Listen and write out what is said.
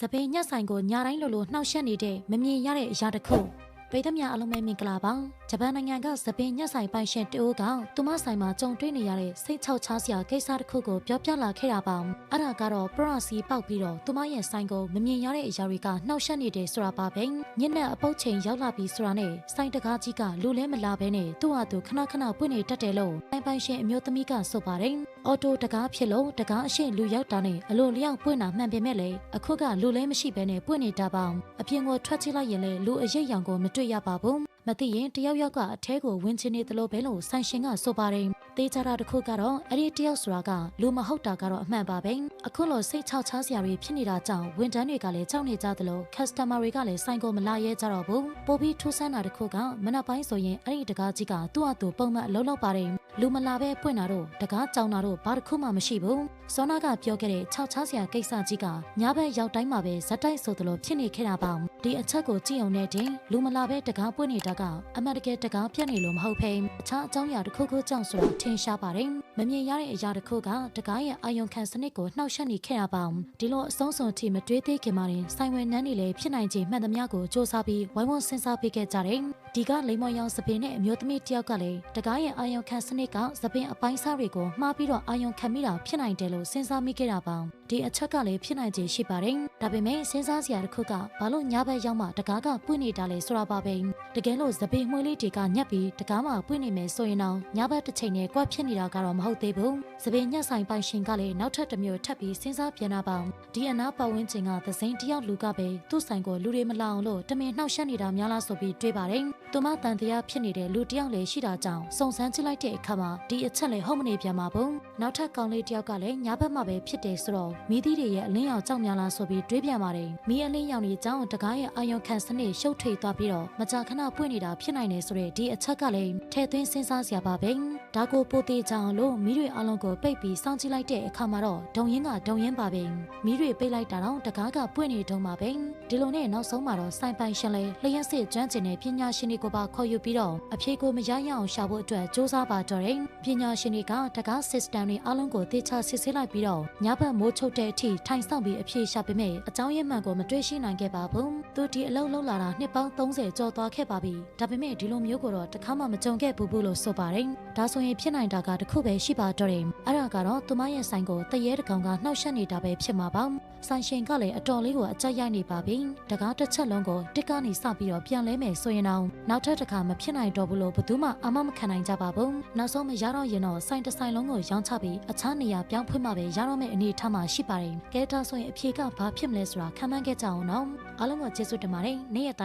စပင်းညက်ဆိုင်ကိုညာတိုင်းလိုလိုနှောက်ယှက်နေတဲ့မမြင်ရတဲ့အရာတစ်ခု ပိသမြအလုံးမဲမင်္ဂလာပါဂျပန်နိုင်ငံကစပင်းညက်ဆိုင်ပိုင်ရှင်တအိုးကသူမဆိုင်မှာကြုံတွေ့နေရတဲ့စိတ်ချောက်ချားစရာကိစ္စတစ်ခုကိုပြောပြလာခဲ့တာပါအဲ့ဒါကတော့ပရစီပေါက်ပြီးတော့သူမရဲ့ဆိုင်ကိုမမြင်ရတဲ့အရာတွေကနှောက်ယှက်နေတယ်ဆိုတာပါပဲညနေအပုတ်ချိန်ရောက်လာပြီဆိုတာနဲ့ဆိုင်တကားကြီးကလူလဲမလာဘဲနဲ့သူ့ဟာသူခဏခဏပွင့်နေတတ်တယ်လို့ပိုင်ပိုင်ရှင်အမျိုးသမီးကဆိုပါတယ်အော်တိုတကားဖြစ်လို့တကားအရှိလူရောက်တာနဲ့အလိုလျောက်ပွင့်တာမှန်ပေမဲ့လေအခုကလူလဲမရှိဘဲနဲ့ပွင့်နေတာပါအပြင်ကိုထွက်ချလိုက်ရင်လေလူအရိပ်ရောင်ကိုမတွေ့ရပါဘူးမသိရင်တယောက်ယောက်ကအထဲကိုဝင်ချင်နေသလိုပဲလို့ဆိုင်ရှင်ကဆိုပါတယ်တေးကြတာတစ်ခုကတော့အဲ့ဒီတယောက်ဆိုတာကလူမဟုတ်တာကတော့အမှန်ပါပဲအခုလိုစိတ်ချောက်ချားစရာတွေဖြစ်နေတာကြောင့်ဝန်ထမ်းတွေကလည်းကြောက်နေကြသလို customer တွေကလည်းဆိုင်ကိုမလာရဲကြတော့ဘူးပိုပြီးထူးဆန်းတာတစ်ခုကမနက်ပိုင်းဆိုရင်အဲ့ဒီတကားကြီးကသူ့အတူပုံမှန်အလုပ်လုပ်ပါတယ်လူမလာပဲပွင့်တာတော့တကားကြောင်တာတော့ဘာတစ်ခုမှမရှိဘူးစောနာကပြောခဲ့တဲ့ခြောက်ချားစရာကိစ္စကြီးကညဘက်ရောက်တိုင်းမှာပဲဇက်တိုက်ဆိုသလိုဖြစ်နေခဲ့တာပါ ဒီအချက်ကိုကြည့်အောင်နဲ့တင်လူမလာပဲတကားပွင့်နေတာကအမှန်တကယ်တကားပြတ်နေလို့မဟုတ်ဖေးအခြားအကြောင်းအရာတစ်ခုခုကြောင့်ဆိုတာထင်ရှားပါတယ်မမြင်ရတဲ့အရာတစ်ခုကတကားရဲ့အာယုံခံစနစ်ကိုနှောက်ယှက်နေခဲ့တာပါဒီလိုအဆုံးစွန်ထိမတွေးသေးခင်မှာတင်ဆိုင်ဝင်နှန်းနေလေဖြစ်နိုင်ခြေမှန်သမျှကိုစ조사ပြီးဝိုင်းဝန်းစဉ်းစားပေးခဲ့ကြတယ်ဒီကလိမ္မော်ရောင်စပင်နဲ့အမျိုးသမီးတယောက်ကလည်းတကားရဲ့အာယုံခံစနစ်ကစပင်အပိုင်းစားတွေကိုမှားပြီးတော့အာယုံခံမိတာဖြစ်နိုင်တယ်လို့စဉ်းစားမိခဲ့တာပါဒီအချက်ကလည်းဖြစ်နိုင်ခြေရှိပါတယ်ဒါပေမဲ့စဉ်းစားစရာတစ်ခုကဘာလို့ညဘက်ရောက်မှတကားကပွင့်နေတာလဲဆိုတာပါပဲတကယ်လို့စပင်မှွေးလေးတွေကညက်ပြီးတကားမှပွင့်နေမယ်ဆိုရင်တော့ညဘက်တစ်ချိန်နဲ့ကွက်ဖြစ်နေတာကတော့မဟုတ်သေးဘူးစပင်ညက်ဆိုင်ပိုင်ရှင်ကလည်းနောက်ထပ်တစ်မျိုးထပ်ပြီးစဉ်းစားပြန်တာပါဒီအနာပတ်ဝန်းကျင်ကသစိန်တယောက်လူကပဲသူ့ဆိုင်ကိုလူတွေမလာအောင်လို့တမင်နှောက်ယှက်နေတာများလားဆိုပြီးတွေးပါတယ်သူမတန်တရားဖြစ်နေတဲ့လူတယောက်လည်းရှိတာကြောင့်စုံစမ်းကြည့်လိုက်တဲ့အခါမှာဒီအချက်လည်းဟုတ်မနေပြန်ပါဘူးနောက်ထပ်ကောင်လေးတယောက်ကလည်းညဘက်မှပဲဖြစ်တယ်ဆိုတော့မိသီးတွေရဲ့အလင်းရောင်ကြောက်များလားဆိုပြီးတွေးပြန်ပါတယ်မိအလင်းရောင်တွေကြောင့်တကားရဲ့အာယုံခံစနစ်ရှုပ်ထွေသွားပြီးတော့မကြာခဏပွင့်နေတာဖြစ်နိုင်တယ်ဆိုတဲ့ဒီအချက်ကလည်းထဲသွင်းစဉ်းစားစရာပါပဲဒါကိုပိုသေးကြအောင်လို့မိတွေအလုံးကိုပိတ်ပြီးစောင့်ကြည့်လိုက်တဲ့အခါမှာတော့ဒုံရင်ကဒုံရင်ပါပဲမိတွေပိတ်လိုက်တာတော့တကားကပွင့်နေတုံးပါပဲဒီလိုနဲ့နောက်ဆုံးမှာတော့စိုင်ပိုင်ရှင်လဲလျှက်စစ်ကျွမ်းကျင်တဲ့ပညာရှင်တွေကိုပါခေါ်ယူပြီးတော့အဖြေကိုမရရအောင်ရှာဖို့အတွက်စ조사ပါတော့တယ်ပညာရှင်တွေကတကား system တွေအလုံးကိုသေချာစစ်ဆေးလိုက်ပြီးတော့ညဘက်မိုးချုပ်တဲ့အထိထိုင်ဆောင်ပြီးအဖြေရှာပေမဲ့အကြောင်းရင်းမှန်ကိုမတွေ့ရှိနိုင်ခဲ့ပါဘူး သူဒီအလုံးလုံးလာတာနှစ်ပေါင်း30ကျော်သွားခဲ့ပါပြီဒါပေမဲ့ဒီလိုမျိုးကိုတော့တစ်ခါမှမကြုံခဲ့ဘူးဘူးလို့ဆိုပါတယ်ဒါဆိုရင်ဖြစ်နိုင်တာကတစ်ခုပဲရှိပါတော့တယ်အဲ့ဒါကတော့သူမရဲ့ဆိုင်ကိုတရေတကောင်ကနှောက်ယှက်နေတာပဲဖြစ်မှာပါဆိုင်ရှင်ကလည်းအတော်လေးကိုအကြက်ရိုက်နေပါပြီတကားတစ်ချက်လုံးကိုတစ်ကနေစပြီးတော့ပြန်လဲမယ်ဆိုရင်တော့နောက်ထပ်တစ်ခါမဖြစ်နိုင်တော့ဘူးလို့ဘယ်သူမှအမမခံနိုင်ကြပါဘူးနောက်ဆုံးမရတော့ရင်တော့ဆိုင်တစ်ဆိုင်လုံးကိုရောင်းချပြီးအခြားနေရာပြောင်းဖွင့်မှပဲရတော့မယ့်အနေအထားမှာရှိပါတယ်ကဲဒါဆိုရင်အဖြေကဘာဖြစ်မလဲဆိုတာခံမှန်းခဲ့ကြအောင်နော်အားလုံးကိုကျေးဇူးတင်ပါတယ်နေ့ရက်တိုင်း